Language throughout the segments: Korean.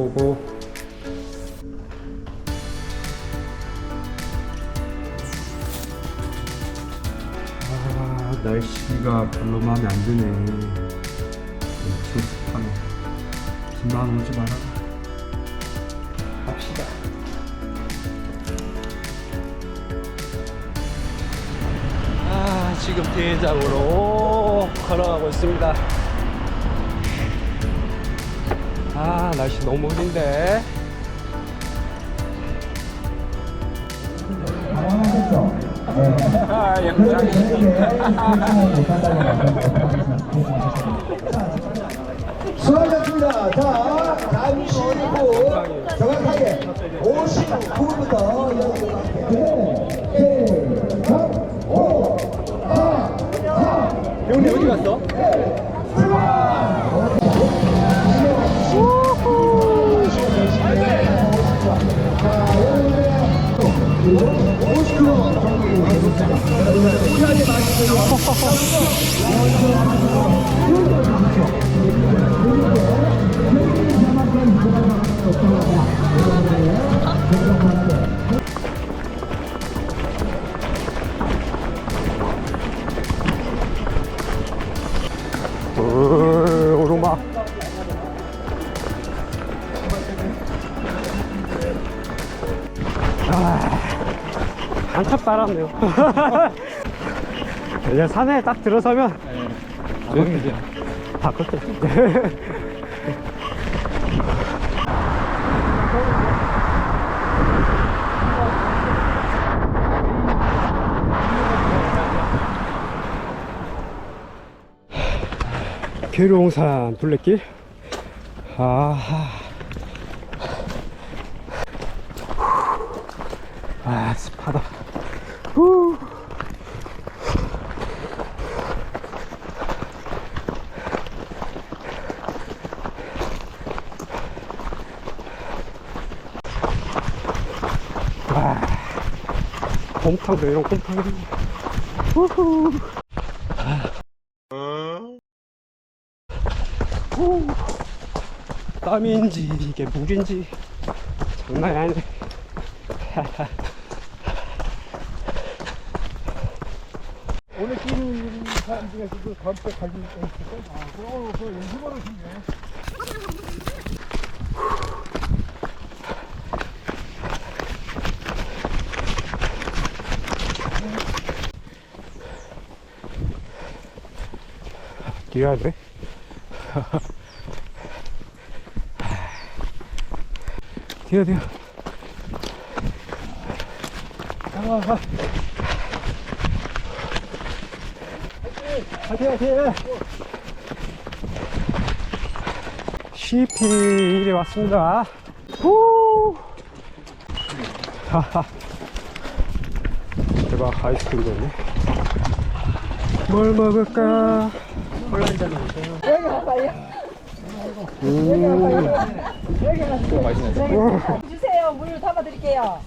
오고. 아 날씨가 별로 마음에 안 드네. 엄청 습하네 비만 오지 마라. 갑시다. 아 지금 대장으로 걸어가고 있습니다 아 날씨 너무 흐린데 아 영상이 수고하셨습니다. 자, 잠시 후 정확하게 59분부터 여러분께 5, 4, 형님 어디 갔어? 오, 오르막. 아, 한참 따랐네요. 이제 산에 딱 들어서면 조용히지. 다 컸대. 계룡산 둘레길. 아하. 아, 습하다. 곰탕도 이런 곰탕이. 우후. 후. 땀인지 이게 물인지 장난이 아니네. 오늘 뛰는 사람 중에서도 다음 때 가지고 있을까? 아, 그럼 그 연습을 하시네. 뛰어야 돼. 뛰어, 뛰어. 아, 아. 화이팅, 화이팅! CP 일이 왔습니다. 후! 하하. 대박, 아이스크림도 있네. 뭘 먹을까? 주세요. 물 담아드릴게요.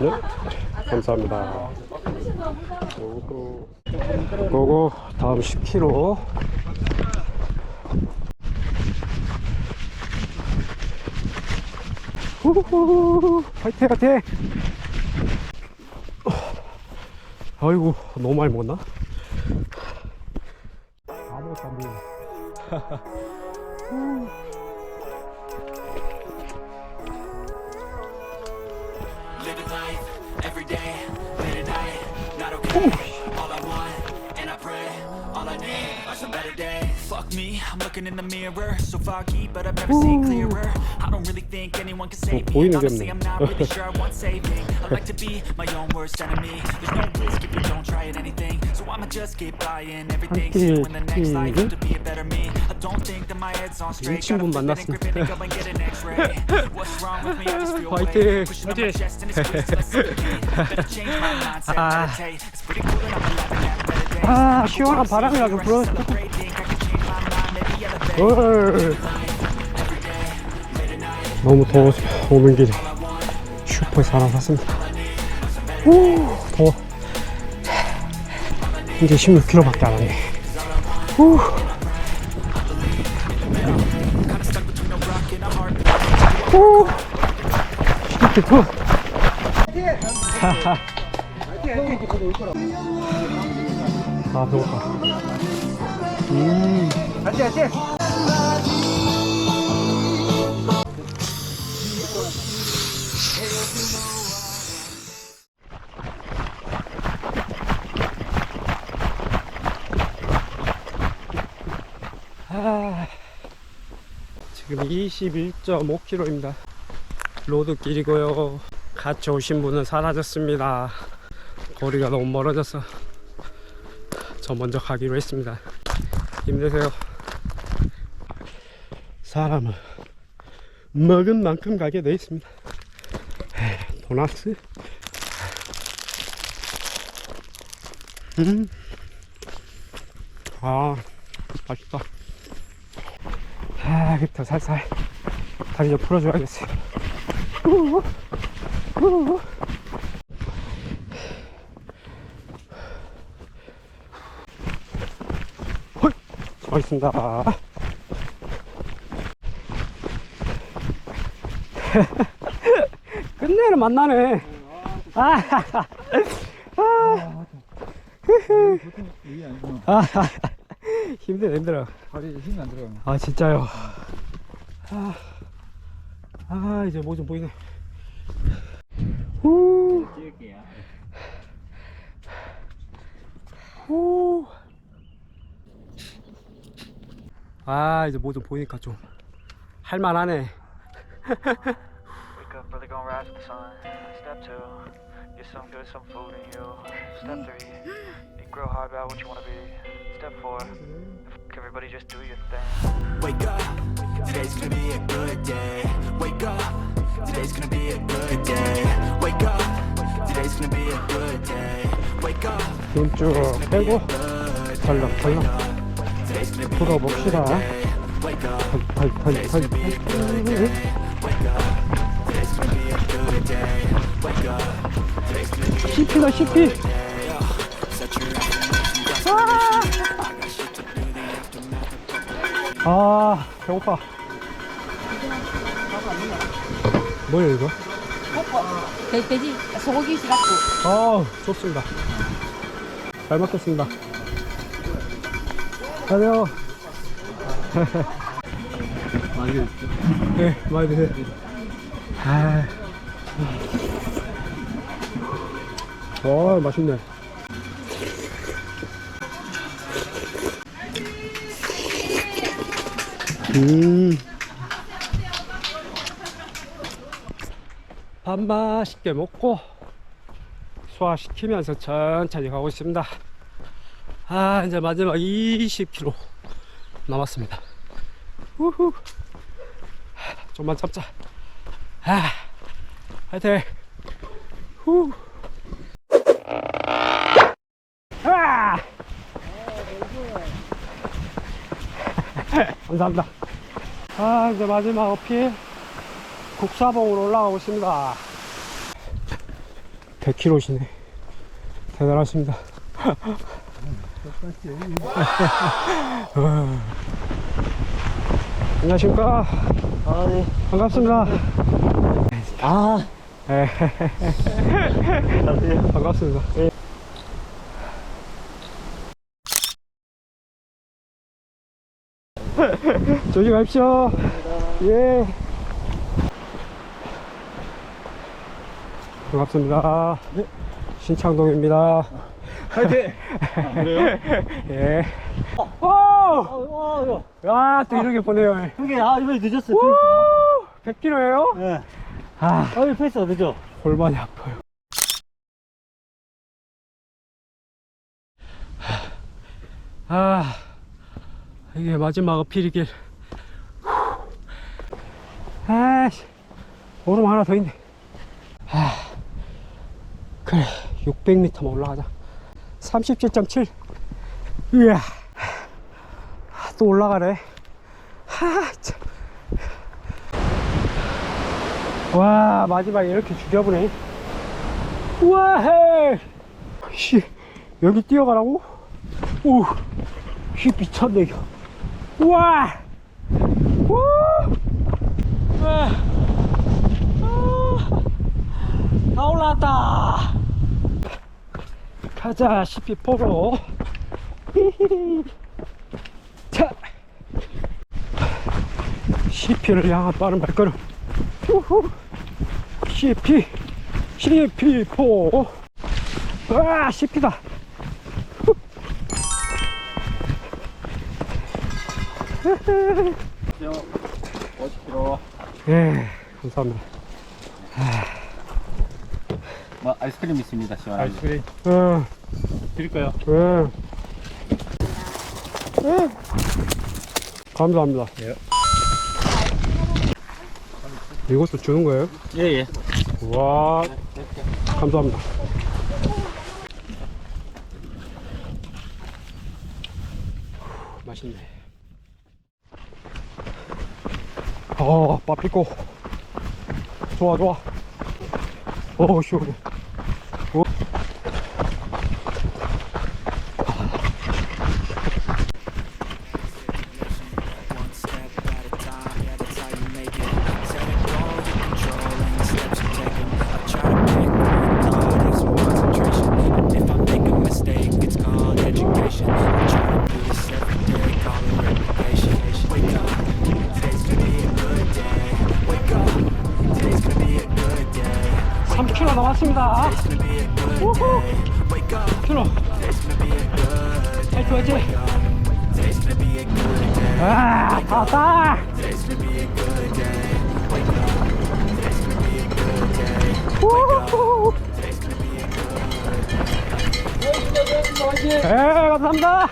네, 감사합니다. 고고 다음 10km. 후후후, 화이팅, 화이팅! 아이고, 너무 많이 먹었나? 아무것도 안 보이네. Living life every day, late at night, not okay. All I want, and all I need are some better days. Fuck me, I'm looking in the mirror, so foggy, but I've never seen clearer. I don't really think anyone can save me. Honestly, I'm not really sure I want saving. I like to be my own worst enemy. There's no risk if you don't try anything. So I'ma just keep buying everything. In the next life, to be a better me. I don't think that my head's on straight. Go and get an x-ray. What's wrong with me? I just feel. Pushing my chest and change my mindset. It's pretty cool I'm alive. 아, 시원한 불어. Mind, maybe elevate. 헐. 너무 더워서 오는 길에 슈퍼에서 하나 샀습니다. 오, 더워. 이제 16km밖에 안 하네. 후. 후. 16km. 아, 배고파. 음. 아, 지금 21.5km입니다. 로드길이고요. 같이 오신 분은 사라졌습니다. 거리가 너무 멀어져서 저 먼저 가기로 했습니다. 힘내세요. 사람은 먹은 만큼 가게 돼 있습니다. 에이, 도나스? 음. 아, 맛있다. 아, 그때 살살 다리 좀 풀어줘야겠어. 우우, 우우. 수고하셨습니다. 끝내는 만나네. 아, 아니구나. 아, 힘들어, 힘들어. 다리에 힘이 안 들어가네. 아 진짜요 아, 아 이제 뭐 좀 보이네 후. 후. 아 이제 뭐 좀 보이니까 좀 할만하네 Wake up, brother, gonna rise with the sun. Step two, get some good, some food in you. Step three, think real hard about what you wanna be. Step four, fuck everybody, just do your thing. Wake up, today's gonna be a good day. Wake up, today's gonna be a good day. Wake up, today's gonna be a good day. Wake up, 힘 쭉 빼고 덜렁 덜렁 gonna be CP다 CP 아 배고파 뭐야 이거? 돼, 돼지 소고기 시라고 아 좋습니다 잘 먹겠습니다 안녕 많이 됐죠. 네 많이 드세요 아. 와 맛있네 음. 밥 맛있게 먹고 소화시키면서 천천히 가고 있습니다. 아, 이제 마지막 20km 남았습니다. 우후. 좀만 참자. 아, 화이팅! 후. 아! 감사합니다. 아, 이제 마지막 어필 국사봉으로 올라가고 있습니다. 100km시네. 대단하십니다. 안녕하십니까. 아, 네. 반갑습니다. 아, 네. 반갑습니다. 조심하십시오. 예. 반갑습니다. 신창동입니다. 파이팅! 그래요? 예. 오! 어, 아, 또 이렇게 보내요. 그게, 아, 이번에 늦었어요. 우! 100km예요? 네. 아, 아, 페이스가 늦어. 골반이 아파요. 아, 이게 마지막 어필이길. 아씨, 오름 하나 더 있네. 아, 그래, 600m만 올라가자. 37.7. 이야, 또 올라가네. 와 마지막에 이렇게 죽여보네 우와 헤 씨, 여기 뛰어가라고? 오, 휘 미쳤네 이거. 우와, 우, 와, 아, 다 올라왔다. 가자, 시피포로. 자, 시피를 향한 빠른 발걸음. 우후. 시피, 시피포. 와, 시피다. 예, 감사합니다. 뭐 아이스크림 있습니다. 시원하게. 아이스크림 응, 드릴까요? 응. 응. 감사합니다. 예. 이것도 주는 거예요? 예, 예. 와, 감사합니다. 후, 맛있네. 어, 빠삐꼬. 좋아, 좋아. 어, 시원해. A good day. Wake up. Today's gonna be a good day. 네, 감사합니다.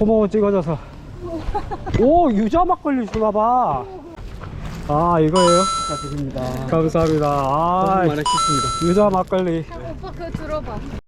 고마워 찍어줘서 오 유자 막걸리 주나봐 아 이거예요? 축하드립니다. 감사합니다 아 많으셨습니다. 유자 막걸리 오빠 그거 들어봐.